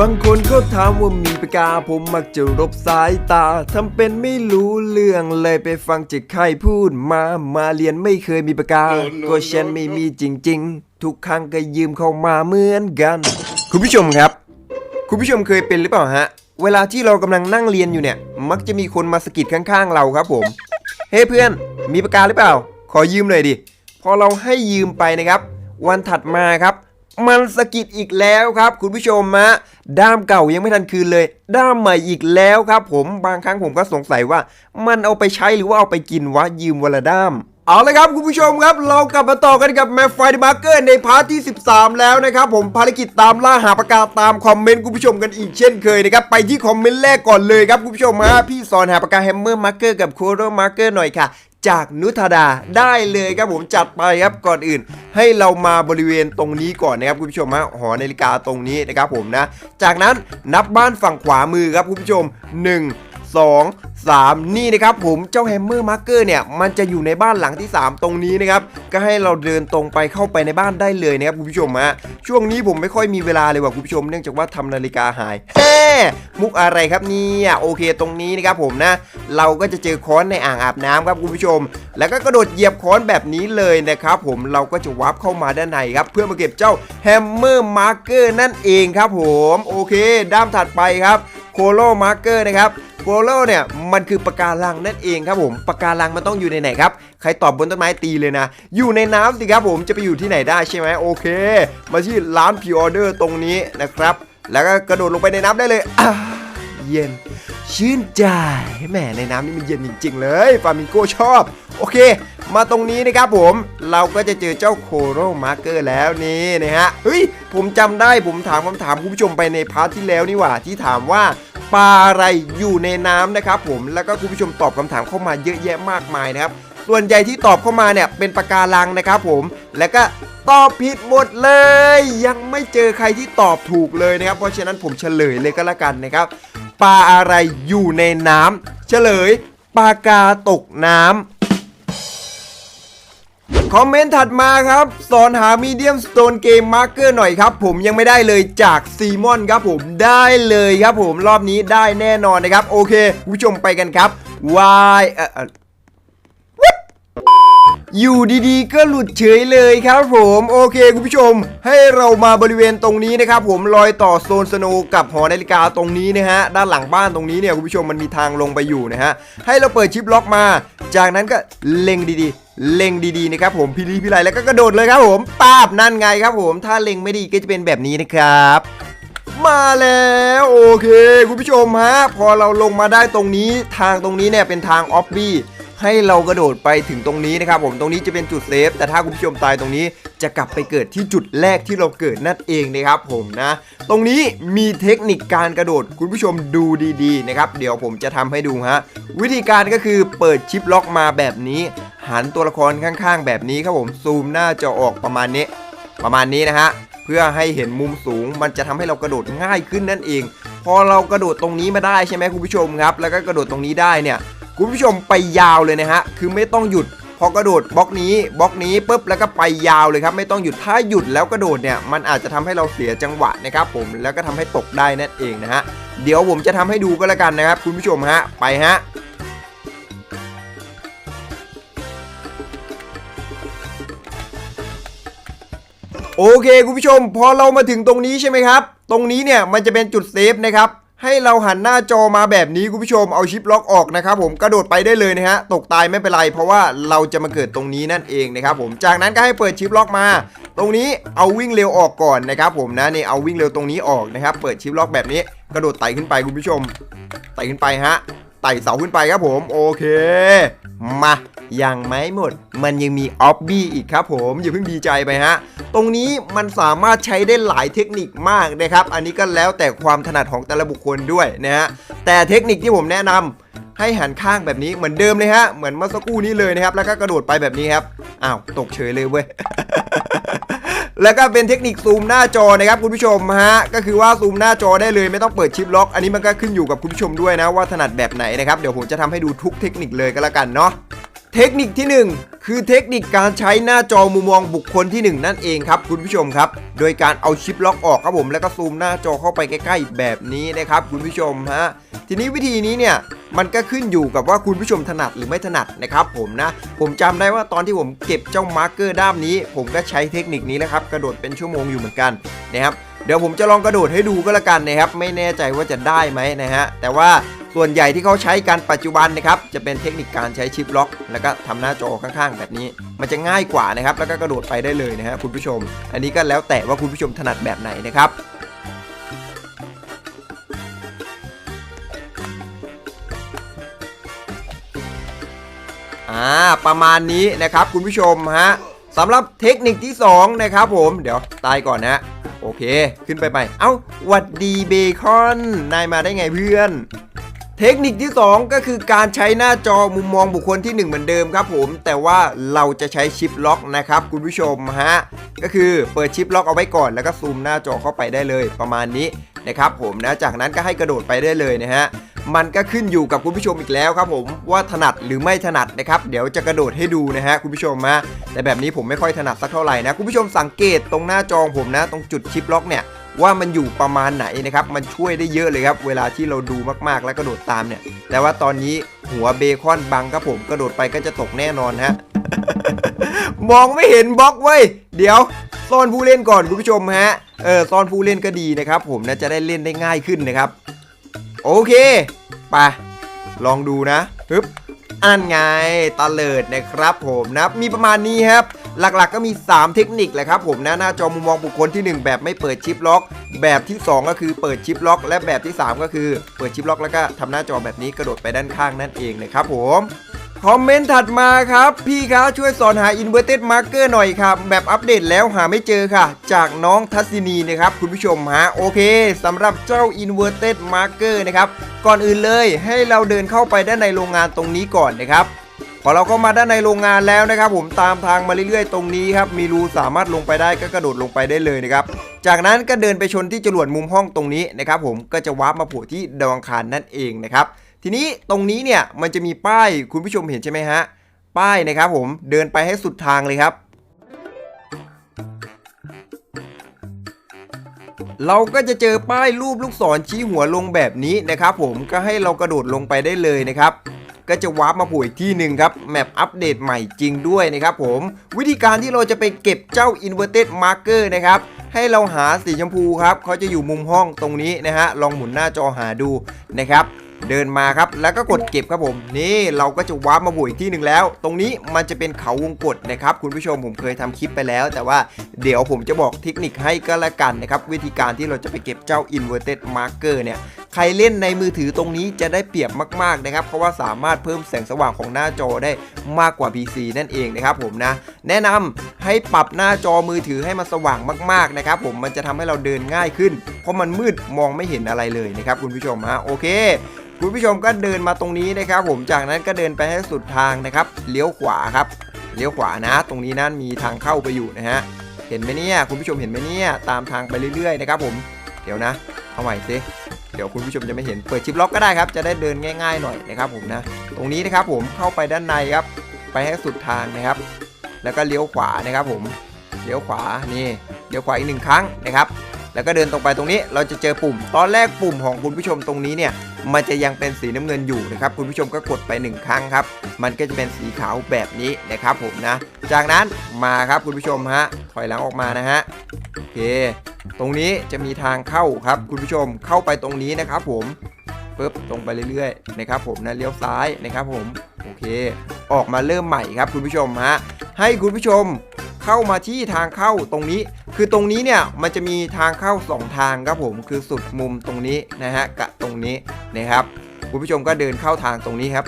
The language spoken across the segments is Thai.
บางคนเขาถามว่ามีปากกา ผมมักจะรบสายตาทำเป็นไม่รู้เรื่องเลยไปฟังจากใครพูดมา มาเรียนไม่เคยมีปากกา ก็ฉันไม่มีจริง ๆ ทุกครั้งก็ยืมเข้ามาเหมือนกัน คุณผู้ชมครับ คุณผู้ชมเคยเป็นหรือเปล่าฮะ เวลาที่เรากำลังนั่งเรียนอยู่เนี่ย มักจะมีคนมาสะกิดข้างๆ เราครับผม เฮ้เพื่อน มีปากกาหรือเปล่า ขอยืมหน่อยดิ พอเราให้ยืมไปนะครับ วันถัดมาครับ มันสะกิดอีกแล้วครับ คุณผู้ชมฮะด้ามเก่ายังไม่ทันคืนเลย ด้ามใหม่อีกแล้วครับ ผมบางครั้งผมก็สงสัยว่า มันเอาไปใช้หรือว่าเอาไปกินวะยืมวันละด้ามเอาลยครับคุณผู้ชมครับ เรากลับมาต่อกันกับแมฟไฟด์มาร์เกอร์ในพาร์ทที่ 13 แล้วนะครับผมภารกิจตามล่าหาปากกาตามคอมเมนต์คุณผู้ชมกันอีกเช่นเคยนะครับ ไปที่คอมเมนต์แรกก่อนเลยครับคุณผู้ชมฮะพี่สอนหาปากกาแฮมเมอร์มาร์เกอร์กับโคโรมาร์เกอร์หน่อยค่ะ จากนุธดาได้เลยครับผมจัดไปครับก่อนอื่น ให้เรามาบริเวณตรงนี้ก่อนนะครับคุณผู้ชมฮะหอนาฬิกาตรงนี้นะครับผมนะ จากนั้นนับบ้านฝั่งขวามือครับคุณผู้ชม 1 2 3 นี่นะครับผมเจ้าแฮมเมอร์มาร์เกอร์เนี่ยมันจะอยู่ในบ้านหลังที่ 3 ตรงนี้นะครับก็ให้เราเดินตรงไปเข้าไปในบ้านได้เลยนะครับคุณผู้ชมฮะช่วงนี้ผมไม่ค่อยมีเวลาเลยว่ะคุณผู้ชมเนื่องจากว่าทำนาฬิกาหายแฮ่มุกอะไรครับเนี่ยโอเคตรงนี้นะครับผมนะ เราก็จะเจอค้อนในอ่างอาบน้ำครับคุณผู้ชม แล้วก็กระโดดเหยียบค้อนแบบนี้เลยนะครับผมเราก็จะวับเข้ามาด้านในครับเพื่อมาเก็บเจ้าแฮมเมอร์มาร์เกอร์นั่นเองครับผมโอเค ด้ามถัดไปครับ โคโลมาร์เกอร์นะครับโคโลเนี่ยมันคือปะการังนั่นเองครับผมปะการังมันต้องอยู่ในไหนครับใครตอบบนต้นไม้ตีเลยนะ อยู่ในน้ำสิครับผมจะไปอยู่ที่ไหนได้ใช่ไหมโอเค มาที่ร้านพิออเดอร์ตรงนี้นะครับ แล้วก็กระโดดลงไปในน้ำได้เลยเย็น ชื่นใจแหมในน้ำนี่มันเย็นจริงๆเลยฟามิงโกชอบ โอเค มาตรงนี้นะครับผมเราก็จะเจอเจ้าโคโรมาร์เกอร์แล้วนี่นะฮะเฮ้ยผมจำได้ผมถามคำถามคุณผู้ชมไปในพาร์ทที่แล้วนี่หว่าที่ถามว่าปลาอะไรอยู่ในน้ำนะครับผมแล้วก็คุณผู้ชมตอบคำถามเข้ามาเยอะแยะมากมายนะครับส่วนใหญ่ที่ตอบเข้ามาเนี่ยเป็นปะการังนะครับผมแล้วก็ตอบผิดหมดเลย ยังไม่เจอใครที่ตอบถูกเลยนะครับ เพราะฉะนั้นผมเฉลยเลยก็แล้วกันนะครับปลาอะไรอยู่ในน้ำเฉลยปลากาตกน้ำ คอมเมนต์ถัดมาครับ สอนหามีเดียมสโตนเกมมาร์เกอร์หน่อยครับ ผมยังไม่ได้เลยจากซีมอนครับผมได้เลยครับผมรอบนี้ได้แน่นอนนะครับ โอเคผู้ชมไปกันครับ Y เอ่อเออ อยู่ดีๆ ก็หลุดเฉยเลยครับผมโอเคคุณผู้ชม ให้เรามาบริเวณตรงนี้นะครับผมรอยต่อโซนสโนว์กับหอนาฬิกาตรงนี้นะฮะด้านหลังบ้านตรงนี้เนี่ยคุณผู้ชมมันมีทางลงไปอยู่นะฮะให้เราเปิดชิปล็อกมา จากนั้นก็เล็งดีๆเล็งดีๆนะครับผมพิลีพิไลแล้วก็กระโดดเลยครับผมปาบนั่นไงครับผมถ้าเล็งไม่ดีก็จะเป็นแบบนี้นะครับ มาแล้วโอเค คุณผู้ชมฮะพอเราลงมาได้ตรงนี้ทางตรงนี้เนี่ยเป็นทางออฟบี้ ให้เรากระโดดไปถึงตรงนี้นะครับผมตรงนี้จะเป็นจุดเซฟ แต่ถ้าคุณผู้ชมตายตรงนี้จะกลับไปเกิดที่จุดแรกที่เราเกิดนั่นเองนะครับผมนะ ตรงนี้มีเทคนิคการกระโดดคุณผู้ชมดูดีๆนะครับเดี๋ยวผมจะทำให้ดูฮะวิธีการก็คือเปิดชิปล็อกมาแบบนี้ หันตัวละครข้างๆ แบบนี้ครับผมซูมหน้าจอออกประมาณนี้ ประมาณนี้นะฮะเพื่อให้เห็นมุมสูง มันจะทำให้เรากระโดดง่ายขึ้นนั่นเอง พอเรากระโดดตรงนี้มาได้ใช่ไหมคุณผู้ชมครับ แล้วก็กระโดดตรงนี้ได้เนี่ย คุณผู้ชมไปยาวเลยนะฮะคือไม่ต้องหยุดพอกระโดดบล็อกนี้บล็อกนี้ปุ๊บแล้วก็ไปยาวเลยครับไม่ต้องหยุดถ้าหยุดแล้วกระโดดเนี่ยมันอาจจะทำให้เราเสียจังหวะนะครับผมแล้วก็ทำให้ตกได้นั่นเองนะฮะเดี๋ยวผมจะทำให้ดูก็แล้วกันนะครับคุณผู้ชมฮะไปฮะโอเคคุณผู้ชมพอเรามาถึงตรงนี้ใช่ไหมครับ ตรงนี้เนี่ยมันจะเป็นจุดเซฟนะครับ ให้เราหันหน้าจอมาแบบนี้คุณผู้ชมเอาชิปล็อกออกนะครับผมกระโดดไปได้เลยนะฮะตกตายไม่เป็นไร เพราะว่าเราจะมาเกิดตรงนี้นั่นเองนะครับผมจากนั้นก็ให้เปิดชิปล็อกมา ตรงนี้เอาวิ่งเร็วออกก่อนนะครับผมนะนี่เอาวิ่งเร็วตรงนี้ออกนะครับเปิดชิปล็อกแบบนี้กระโดดไต่ขึ้นไปคุณผู้ชมไต่ขึ้นไปฮะ ต่เสาขึ้นไปครับผมโอเค มายังไม่หมด มันยังมีออฟบี้อีกครับผมอย่าเพิ่งดีใจไปฮะ ตรงนี้มันสามารถใช้ได้หลายเทคนิคมากนะครับ อันนี้ก็แล้วแต่ความถนัดของแต่ละบุคคลด้วยนะฮะแต่เทคนิคที่ผมแนะนำให้หันข้างแบบนี้เหมือนเดิมเลยฮะเหมือนเมื่อสักครู่นี้เลยนะครับ แล้วก็กระโดดไปแบบนี้ครับอ้าวตกเฉยเลยเว้ย แล้วก็เป็นเทคนิคซูมหน้าจอนะครับคุณผู้ชมฮะก็คือว่าซูมหน้าจอได้เลยไม่ต้องเปิดชิปล็อก อันนี้มันก็ขึ้นอยู่กับคุณผู้ชมด้วยนะว่าถนัดแบบไหนนะครับเดี๋ยวผมจะทำให้ดูทุกเทคนิคเลยก็แล้วกันเนาะเทคนิคที่หนึ่ง คือเทคนิคการใช้หน้าจอมุมมองบุคคลที่หนึ่งนั่นเองครับคุณผู้ชมครับ โดยการเอาชิปล็อกออกครับผมแล้วก็ซูมหน้าจอเข้าไปใกล้ ๆ แบบนี้นะครับคุณผู้ชมฮะทีนี้วิธีนี้เนี่ยมันก็ขึ้นอยู่กับว่าคุณผู้ชมถนัดหรือไม่ถนัดนะครับผมนะ ผมจำได้ว่าตอนที่ผมเก็บเจ้ามาร์กเกอร์ด้ามนี้ ผมก็ใช้เทคนิคนี้นะครับกระโดดเป็นชั่วโมงอยู่เหมือนกันนะครับเดี๋ยวผมจะลองกระโดดให้ดูก็แล้วกันนะครับไม่แน่ใจว่าจะได้ไหมนะฮะแต่ว่า ส่วนใหญ่ที่เขาใช้กันปัจจุบันนะครับจะเป็นเทคนิคการใช้ชิปล็อก แล้วก็ทำหน้าจอข้างๆ แบบนี้ มันจะง่ายกว่านะครับแล้วก็กระโดดไปได้เลยนะฮะคุณผู้ชม อันนี้ก็แล้วแต่ว่าคุณผู้ชมถนัดแบบไหนนะครับอ่าประมาณนี้นะครับคุณผู้ชมฮะสำหรับเทคนิคที่ 2 นะครับผมเดี๋ยวตายก่อนนะโอเค ขึ้นไปใหม่เอ้าหวัดดีเบคอน นายมาได้ไงเพื่อน เทคนิคที่ 2 ก็คือการใช้หน้าจอมุมมองบุคคลที่ 1 เหมือนเดิมครับผม แต่ว่าเราจะใช้ชิปล็อกนะครับคุณผู้ชมฮะก็คือเปิดชิปล็อกเอาไว้ก่อนแล้วก็ซูมหน้าจอเข้าไปได้เลย ประมาณนี้นะครับผมนะจากนั้นก็ให้กระโดดไปได้เลยนะฮะ มันก็ขึ้นอยู่กับคุณผู้ชมอีกแล้วครับผมว่าถนัดหรือไม่ถนัดนะครับเดี๋ยวจะกระโดดให้ดูนะฮะคุณผู้ชมฮะแต่แบบนี้ผมไม่ค่อยถนัดสักเท่าไหร่นะคุณผู้ชมสังเกตตรงหน้าจอผมนะ ตรงจุดชิปล็อกเนี่ยว่ามันอยู่ประมาณไหนนะครับ มันช่วยได้เยอะเลยครับ เวลาที่เราดูมากๆ แล้วกระโดดตามเนี่ย แต่ว่าตอนนี้หัวเบคอนบังครับผม กระโดดไปก็จะตกแน่นอนฮะ มองไม่เห็นบล็อกเว้ย เดี๋ยวซ่อนผู้เล่นก่อนคุณผู้ชมฮะ เออซ่อนผู้เล่นก็ดีนะครับผมนะจะได้เล่นได้ง่ายขึ้นนะครับ โอเคไปลองดูนะฮึบอันไงตะเลิดนะครับผมนะมีประมาณนี้ครับ หลักๆก็มี 3 เทคนิคแหละครับผมนะหน้าจอมุมมองบุคคลที่ 1 แบบไม่เปิดชิปล็อก แบบที่ 2 ก็คือเปิดชิปล็อก และแบบที่ 3 ก็คือเปิดชิปล็อกแล้วก็ทำหน้าจอแบบนี้กระโดดไปด้านข้างนั่นเองนะครับผม คอมเมนต์ถัดมาครับ พี่คะช่วยสอนหา inverted marker หน่อยครับแบบอัปเดตแล้วหาไม่เจอค่ะ จากน้องทัศนีนะครับ คุณผู้ชมฮะโอเคสำหรับเจ้า inverted marker นะครับก่อนอื่นเลยให้เราเดินเข้าไปด้านในโรงงานตรงนี้ก่อนนะครับพอเราเข้ามาด้านในโรงงานแล้วนะครับ ผมตามทางมาเรื่อยๆ ตรงนี้ครับมีรูสามารถลงไปได้ก็กระโดดลงไปได้เลยนะครับ จากนั้นก็เดินไปชนที่จรวดมุมห้องตรงนี้นะครับ ผมก็จะวาร์ปมาโผล่ที่ดาวอังคารนั่นเองนะครับ ทีนี้ตรงนี้เนี่ยมันจะมีป้ายคุณผู้ชมเห็นใช่ไหมฮะ ป้ายนะครับผมเดินไปให้สุดทางเลยครับ เราก็จะเจอป้ายรูปลูกศรชี้หัวลงแบบนี้นะครับผมก็ให้เรากระโดดลงไปได้เลยนะครับก็จะวาร์ปมาผล่อีกที่หนึ่งครับ แมปอัปเดตใหม่จริงด้วยนะครับผม วิธีการที่เราจะไปเก็บเจ้า inverted marker นะครับ ให้เราหาสีชมพูครับ เขาจะอยู่มุมห้องตรงนี้นะฮะ ลองหมุนหน้าจอหาดูนะครับ เดินมาครับ แล้วก็กดเก็บครับผม นี่เราก็จะวาร์ปมาโผล่อีกที่หนึ่งแล้ว ตรงนี้มันจะเป็นเขาวงกตนะครับ คุณผู้ชมผมเคยทำคลิปไปแล้ว แต่ว่าเดี๋ยวผมจะบอกเทคนิคให้ก็แล้วกันนะครับ วิธีการที่เราจะไปเก็บเจ้า inverted marker เนี่ยใครเล่นในมือถือตรงนี้จะได้เปรียบมาก ๆ นะครับ เพราะว่าสามารถเพิ่มแสงสว่างของหน้าจอได้มากกว่า PC นั่นเองนะครับผมนะ แนะนำให้ปรับหน้าจอมือถือให้มันสว่างมาก ๆ นะครับผมมันจะทำให้เราเดินง่ายขึ้น เพราะมันมืดมองไม่เห็นอะไรเลยนะครับคุณผู้ชมฮะโอเค คุณผู้ชมก็เดินมาตรงนี้นะครับ ผมจากนั้นก็เดินไปให้สุดทางนะครับเลี้ยวขวาครับเลี้ยวขวานะ ตรงนี้นั้นมีทางเข้าไปอยู่นะฮะเห็นไหมเนี่ยคุณผู้ชมเห็นไหมเนี่ยตามทางไปเรื่อยๆนะครับผมเดี๋ยวนะเอาใหม่สิเดี๋ยวคุณผู้ชมจะไม่เห็นเปิดชิปล็อกก็ได้ครับ จะได้เดินง่ายๆหน่อยนะครับผมนะ ตรงนี้นะครับผมเข้าไปด้านในครับ ไปให้สุดทางนะครับ แล้วก็เลี้ยวขวานะครับผมเลี้ยวขวานี่เลี้ยวขวาอีกหนึ่งครั้งนะครับ แล้วก็เดินตรงไปตรงนี้เราจะเจอปุ่ม ตอนแรกปุ่มของคุณผู้ชมตรงนี้เนี่ย มันจะยังเป็นสีน้ำเงินอยู่นะครับคุณผู้ชมก็กดไปหนึ่งครั้งครับ มันก็จะเป็นสีขาวแบบนี้นะครับผมนะ จากนั้นมาครับคุณผู้ชมฮะถอยหลังออกมานะฮะโอเค ตรงนี้จะมีทางเข้าครับคุณผู้ชมเข้าไปตรงนี้นะครับผมปึ๊บตรงไปเรื่อยๆนะครับผมนะเลี้ยวซ้ายนะครับผมโอเค ออกมาเริ่มใหม่ครับคุณผู้ชมฮะให้คุณผู้ชมเข้ามาที่ทางเข้าตรงนี้ คือตรงนี้เนี่ยมันจะมีทางเข้า 2 ทางครับผมคือสุดมุมตรงนี้นะฮะกับตรงนี้ นะครับคุณผู้ชมก็เดินเข้าทางตรงนี้ครับ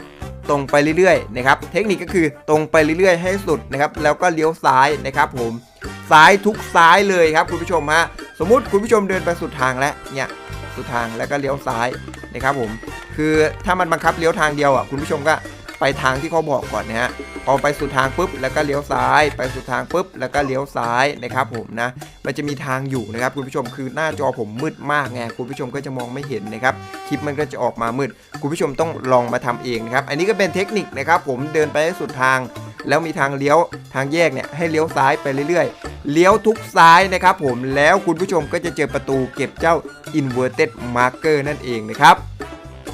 ตรงไปเรื่อยๆนะครับเทคนิคก็คือตรงไปเรื่อยๆ ให้สุดนะครับแล้วก็เลี้ยวซ้ายนะครับผมซ้ายทุกซ้ายเลยครับคุณผู้ชมฮะสมมุติคุณผู้ชมเดินไปสุดทางแล้วเนี่ยสุดทางแล้วก็เลี้ยวซ้ายนะครับผมคือถ้ามันบังคับเลี้ยวทางเดียวอะคุณผู้ชมก็ ไปทางที่เขาบอกก่อนนะฮะพอไปสุดทางปุ๊บแล้วก็เลี้ยวซ้าย ไปสุดทางปุ๊บแล้วก็เลี้ยวซ้ายนะครับผมนะมันจะมีทางอยู่นะครับคุณผู้ชมคือหน้าจอผมมืดมากไงคุณผู้ชมก็จะมองไม่เห็นนะครับคลิปมันก็จะออกมามืด คุณผู้ชมต้องลองมาทำเองนะครับอันนี้ก็เป็นเทคนิคนะครับผมเดินไปให้สุดทาง แล้วมีทางเลี้ยวทางแยกเนี่ยให้เลี้ยวซ้ายไปเรื่อยๆ เลี้ยวทุกซ้ายนะครับผมแล้วคุณผู้ชมก็จะเจอประตูเก็บเจ้า inverted marker นั่นเองนะครับ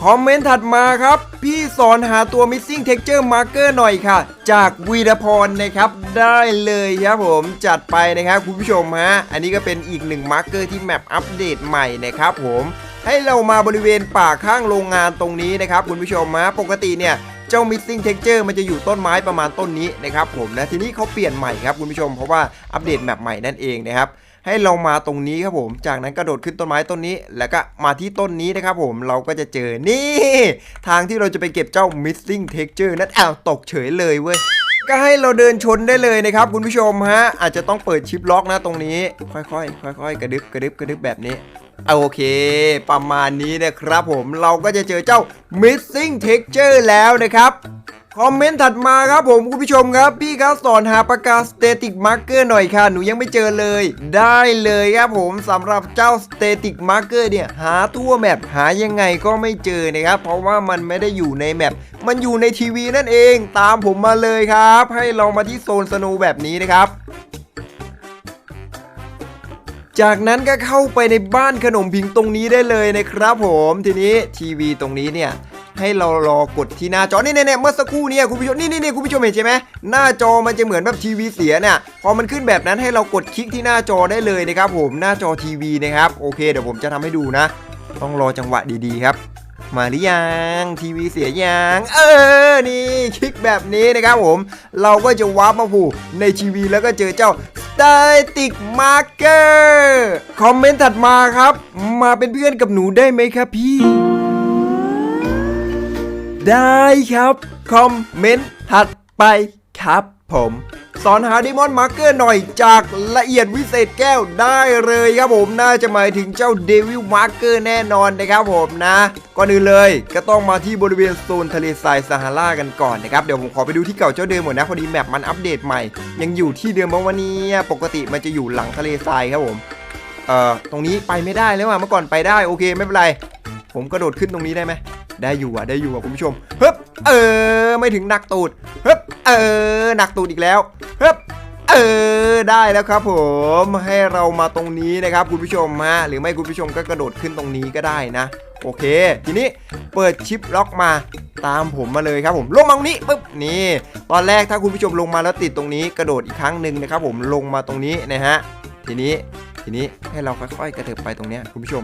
คอมเมนต์ถัดมาครับ พี่สอนหาตัว missing texture marker หน่อยค่ะ จากวีรพรนะครับ ได้เลยครับผมจัดไปนะครับคุณผู้ชมฮะ อันนี้ก็เป็นอีกหนึ่งมาร์เกอร์ที่แมปอัปเดตใหม่นะครับผมให้เรามาบริเวณป่าข้างโรงงานตรงนี้นะครับคุณผู้ชมฮะปกติเนี่ยเจ้า missing texture มันจะอยู่ต้นไม้ประมาณต้นนี้นะครับผมนะทีนี้เขาเปลี่ยนใหม่ครับคุณผู้ชมเพราะว่าอัปเดตแมปใหม่นั่นเองนะครับ ให้เรามาตรงนี้ครับผม จากนั้นกระโดดขึ้นต้นไม้ต้นนี้ แล้วก็มาที่ต้นนี้นะครับผมเราก็จะเจอนี่ ทางที่เราจะไปเก็บเจ้า missing texture นั่นอ้าวตกเฉยเลยเว้ยก็ให้เราเดินชนได้เลยนะครับคุณผู้ชมฮะ อาจจะต้องเปิดชิปล็อกนะตรงนี้ ค่อยๆค่อยๆ กระดึบกระดึบกระดึบแบบนี้โอเค ประมาณนี้นะครับผมเราก็จะเจอเจ้า missing texture แล้วนะครับ คอมเมนต์ถัดมาครับผมคุณผู้ชมครับ พี่ครับสอนหาปากกา static marker หน่อยค่ะ หนูยังไม่เจอเลย ได้เลยครับผมสำหรับเจ้า static marker เนี่ยหาทั่วแมปหายังไงก็ไม่เจอนะครับ เพราะว่ามันไม่ได้อยู่ในแมปมันอยู่ในทีวีนั่นเองตามผมมาเลยครับ ให้เรามาที่โซนสโนว์แบบนี้นะครับจากนั้นก็เข้าไปในบ้านขนมพิงตรงนี้ได้เลยนะครับผมทีนี้ทีวีตรงนี้เนี่ย ให้เรารอกดที่หน้าจอนี่เนี่ยเมื่อสักครู่เนี่ยคุณผู้ชมนี่นี่ๆๆคุณผู้ชมเห็นใช่ไหมหน้าจอมันจะเหมือนแบบทีวีเสียเนี่ยพอมันขึ้นแบบนั้นให้เรากดคลิกที่หน้าจอได้เลยนะครับผมหน้าจอทีวีนะครับโอเคเดี๋ยวผมจะทำให้ดูนะ ต้องรอจังหวะดีๆครับมาหรือยังทีวีเสียยังเออนี่คลิกแบบนี้นะครับผม เราก็จะวาร์ปมาผูในทีวีแล้วก็เจอเจ้า Static Marker คอมเมนต์ถัดมาครับ มาเป็นเพื่อนกับหนูได้ไหมครับพี่ ได้ครับ คอมเมนต์ถัดไปครับผม สอนหาดิมอนมาร์เกอร์หน่อยจากละเอียดวิเศษแก้วได้เลยครับผมน่าจะหมายถึงเจ้าเดวิลมาร์เกอร์แน่นอนนะครับผมนะ ก่อนอื่นเลยก็ต้องมาที่บริเวณโซนทะเลทรายซาฮารากันก่อนนะครับ เดี๋ยวผมขอไปดูที่เก่าเจ้าเดิมหมดนะพอดีแมปมันอัปเดตใหม่ ยังอยู่ที่เดิมเพราะวันนี้ปกติมันจะอยู่หลังทะเลทรายครับผมเอ่อตรงนี้ไปไม่ได้แล้วอะเมื่อก่อนไปได้โอเคไม่เป็นไร ผมกระโดดขึ้นตรงนี้ได้ไหม ได้อยู่อะได้อยู่อะคุณผู้ชมเฮ้บเออ ไม่ถึงหนักตูดเฮ้บเออหนักตูดอีกแล้วเฮ้บเออได้แล้วครับผมให้เรามาตรงนี้นะครับคุณผู้ชมฮะหรือไม่คุณผู้ชมก็กระโดดขึ้นตรงนี้ก็ได้นะ โอเค ทีนี้เปิดชิปล็อกมาตามผมมาเลยครับผมลงมาตรงนี้ปุ๊บนี่ ตอนแรกถ้าคุณผู้ชมลงมาแล้วติดตรงนี้กระโดดอีกครั้งหนึ่งนะครับผมลงมาตรงนี้นะฮะทีนี้ทีนี้ให้เราค่อยๆกระเถิบไปตรงเนี้ยคุณผู้ชม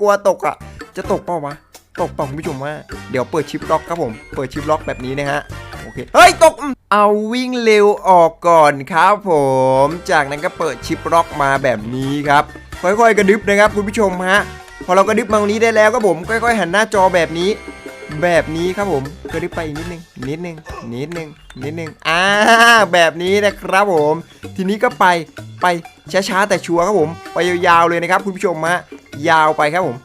กลัวตกอะจะตกเปล่าวะ ตกเปล่าคุณผู้ชมว่าเดี๋ยวเปิดชิปล็อกครับผม เปิดชิปล็อกแบบนี้นะฮะโอเคเฮ้ยตกเอาวิ่งเร็วออกก่อนครับผม จากนั้นก็เปิดชิปล็อกมาแบบนี้ครับ ค่อยๆกระดึบนะครับคุณผู้ชมฮะพอเรากระดึบมาตรงนี้ได้แล้วก็ผมค่อย ๆ หันหน้าจอแบบนี้ แบบนี้ครับผมกระดึบไปอีกนิดนึงนิดนึงนิดนึงนิดนึงอ่าแบบนี้นะครับผม ทีนี้ก็ไปไปช้าๆแต่ชัวร์ครับผม ไปยาวๆเลยนะครับคุณผู้ชมฮะยาวไปครับผม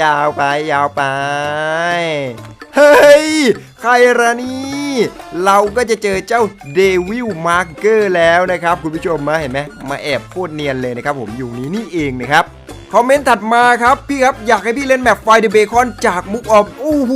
ยาวไปยาวไป เฮ้ย ใครละนี่ เราก็จะเจอเจ้าเดวิลมาร์เกอร์แล้วนะครับ คุณผู้ชมมาเห็นไหมมาแอบโคตรเนียนเลยนะครับผมอยู่นี้นี่เองนะครับ คอมเมนต์ถัดมาครับ พี่ครับ อยากให้พี่เล่นแบบไฟเดอะเบคอนจากมุกออฟโอ้โห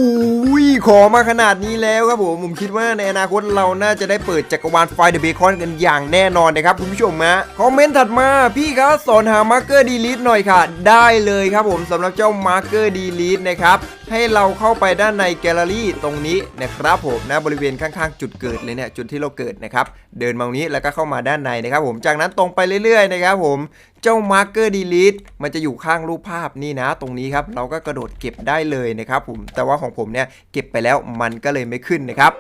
ขอมาขนาดนี้แล้วครับผมผมคิดว่าในอนาคตเราน่าจะได้เปิดจักรวาลไฟเดอะเบคอนกันอย่างแน่นอนนะครับคุณผู้ชมฮะคอมเมนต์ถัดมาพี่ครับสอนหามาร์เกอร์ดีลิทหน่อยค่ะ ได้เลยครับผมสำหรับเจ้ามาร์เกอร์ดีลิทนะครับให้เราเข้าไปด้านในแกลเลอรี่ตรงนี้นะครับผมนะบริเวณข้างๆ จุดเกิดเลยเนี่ยจุดที่เราเกิดนะครับเดินมาตรงนี้แล้วก็เข้ามาด้านในนะครับผมจากนั้นตรงไปเรื่อยๆนะครับผมเจ้า Marker Delete มันจะอยู่ข้างรูปภาพนี่นะ ตรงนี้ครับเราก็กระโดดเก็บได้เลยนะครับผมแต่ว่าของผมเนี่ยเก็บไปแล้วมันก็เลยไม่ขึ้นนะครับ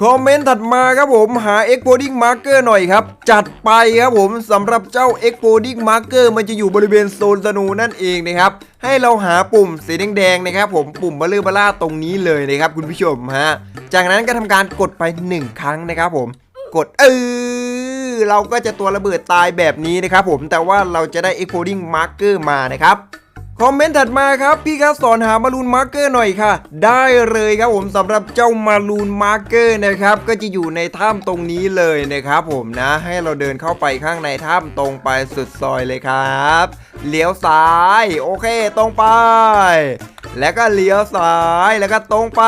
คอมเมนต์ถัดมาครับผมหา Exploding Marker หน่อยครับ จัดไปครับผมสำหรับเจ้า Exploding Marker มันจะอยู่บริเวณโซนสนูนั่นเองนะครับ ให้เราหาปุ่มสีแดงๆนะครับ ผมปุ่มเบลเลอร์บล่าตรงนี้เลยนะครับคุณผู้ชมฮะจากนั้นก็ทำการกดไป 1 ครั้งนะครับผมกดเออเราก็จะตัวระเบิดตายแบบนี้นะครับผมแต่ว่าเราจะได้ exploding marker มานะครับ คอมเมนต์ถัดมาครับ พี่ครับสอนหามารูนมาร์เกอร์หน่อยค่ะ ได้เลยครับผมสำหรับเจ้ามารูนมาร์เกอร์นะครับ ก็จะอยู่ในถ้ำตรงนี้เลยนะครับผมนะให้เราเดินเข้าไปข้างในถ้ำตรงไปสุดซอยเลยครับเลี้ยวซ้าย โอเคตรงไป แล้วก็เลี้ยวซ้ายแล้วก็ตรงไป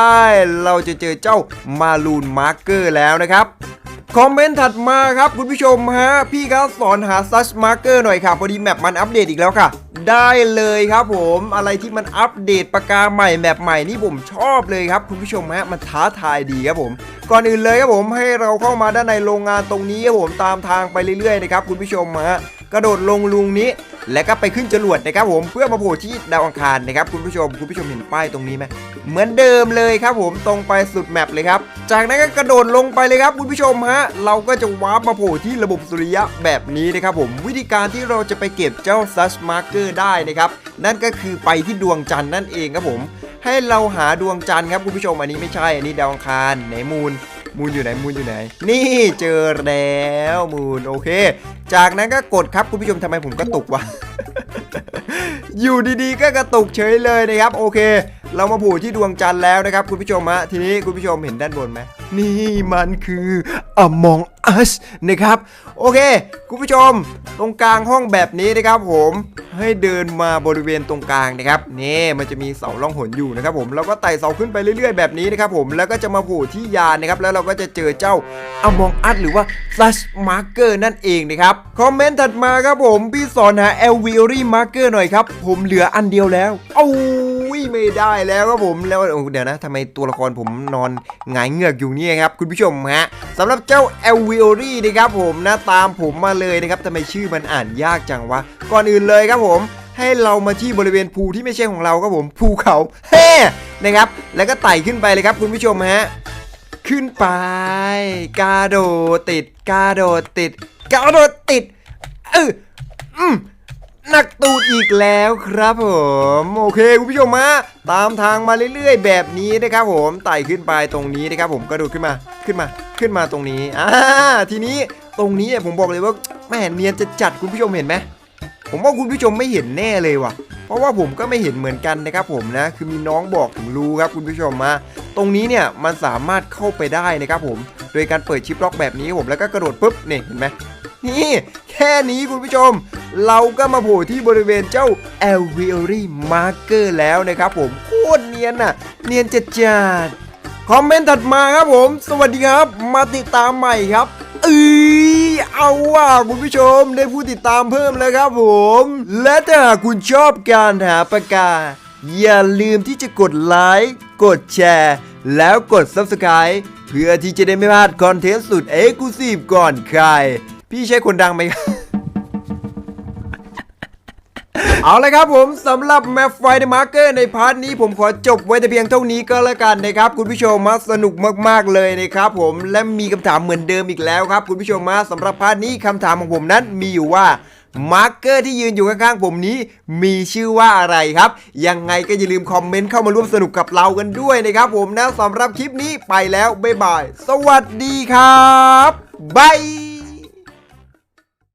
เราจะเจอเจ้ามารูนมาร์เกอร์แล้วนะครับ คอมเมนต์ถัดมาครับคุณผู้ชมฮะ พี่ครับสอนหาซัชมาร์เกอร์หน่อยค่ะ พอดีแมปมันอัปเดตอีกแล้วค่ะ ได้เลยครับผมอะไรที่มันอัปเดตปากกาใหม่แมปใหม่นี่ผมชอบเลยครับคุณผู้ชมฮะมันท้าทายดีครับผม ก่อนอื่นเลยครับผมให้เราเข้ามาด้านในโรงงานตรงนี้ครับผมตามทางไปเรื่อยๆนะครับคุณผู้ชมฮะ กระโดดลงลุงนี้ แล้วก็ไปขึ้นจรวดนะครับผมเพื่อมาโผล่ที่ดาวอังคารนะครับคุณผู้ชมคุณผู้ชมเห็นป้ายตรงนี้ไหมเหมือนเดิมเลยครับผมตรงไปสุดแมปเลยครับจากนั้นก็กระโดดลงไปเลยครับคุณผู้ชมฮะเราก็จะวาร์ปมาโผล่ที่ระบบสุริยะแบบนี้นะครับผมวิธีการที่เราจะไปเก็บเจ้าซัชมาร์เกอร์ได้นะครับนั่นก็คือไปที่ดวงจันทร์นั่นเองครับผม ให้เราหาดวงจันทร์ครับคุณผู้ชมอันนี้ไม่ใช่อันนี้ดาวอังคารไหนมูน มูนอยู่ไหนมูนอยู่ไหน นี่เจอแล้วมูนโอเค จากนั้นก็กดครับคุณผู้ชมทำไมผมกระตุกวะอยู่ดีๆ ก็กระตุกเฉยเลยนะครับ โอเค เรามาผูที่ดวงจันทร์แล้วนะครับ คุณผู้ชมฮะทีนี้คุณผู้ชมเห็นด้านบนไหม นี่มันคือ Among Us นะครับ โอเค คุณผู้ชม ตรงกลางห้องแบบนี้นะครับผมให้เดินมาบริเวณตรงกลางนะครับนี่มันจะมีเสาล่องหนอยู่นะครับผมเราก็ไต่เสาขึ้นไปเรื่อย ๆ แบบนี้นะครับผมแล้วก็จะมาโผล่ที่ยานนะครับแล้วเราก็จะเจอเจ้า Among Us หรือว่า Flash Marker นั่นเองนะครับคอมเมนต์ถัดมาครับผมพี่สอนหา l v i o r y Marker หน่อยครับ ผมเหลืออันเดียวแล้วโอ้ ยไม่ได้แล้วครับผมแล้วเดี๋ยวนะทำไมตัวละครผมนอนหงายเงือกอยู่เนี่ยครับคุณผู้ชมฮะสำหรับเจ้า l v i o r y นะครับผมนะตามผมมาเลยนะครับทำไมชื่อมันอ่านยากจังวะก่อนอื่นเลยครับผมให้เรามาที่บริเวณภูที่ไม่ใช่ของเราครับผมภูเขาเฮ้นะครับ แล้วก็ไต่ขึ้นไปเลยครับคุณผู้ชมฮะขึ้นไป กาโดติด กาโดติด กาโดติดเอออืม หนักตูดอีกแล้วครับผมโอเคคุณผู้ชมมาตามทางมาเรื่อยๆ แบบนี้นะครับผมไต่ขึ้นไปตรงนี้นะครับผมกระโดดขึ้นมาขึ้นมาขึ้นมาตรงนี้อ่าทีนี้ตรงนี้ผมบอกเลยว่าแม่เนียนจะจัดคุณผู้ชมเห็นไหมผมว่าคุณผู้ชมไม่เห็นแน่เลยว่ะ เพราะว่าผมก็ไม่เห็นเหมือนกันนะครับผมนะ คือมีน้องบอกถึงรู้ครับคุณผู้ชมมาตรงนี้เนี่ยมันสามารถเข้าไปได้นะครับผม โดยการเปิดชิปล็อกแบบนี้ผมแล้วก็กระโดดปุ๊บนี่เห็นไหมนี่ ค่นี้คุณผู้ชม เราก็มาโผล่ที่บริเวณเจ้า a l v i o r y Marker แล้วนะครับผมโคตรเนียนน่ะ เนียนจัดจัดคอมเมนต์ถัดมาครับผม สวัสดีครับ มาติดตามใหม่ครับเอ้ยเอาว่ะคุณผู้ชมได้ผู้ติดตามเพิ่มแล้วครับผม และถ้าหากคุณชอบการหาปากกา อย่าลืมที่จะกดไลค์กดแชร์ แล้วกด Subscribe เพื่อที่จะได้ไม่พลาดคอนเทนต์สุดเอ็กซ์คลูซีฟก่อนใคร พี่ใช่คนดังไหมครับเอาละครับผมสำหรับแมปไฟเดมาร์เกอร์ในพาร์ทนี้ผมขอจบไว้แต่เพียงเท่านี้ก็แล้วกันนะครับคุณผู้ชมมาสนุกมากๆเลยนะครับผมและมีคำถามเหมือนเดิมอีกแล้วครับ คุณผู้ชมมาสำหรับพาร์ทนี้คำถามของผมนั้นมีอยู่ว่ามาร์เกอร์ที่ยืนอยู่ข้างๆผมนี้มีชื่อว่าอะไรครับ ยังไงก็อย่าลืมคอมเมนต์เข้ามาร่วมสนุกกับเรากันด้วยนะครับผมนะสำหรับคลิปนี้ไปแล้วบ๊ายบาย สวัสดีครับบาย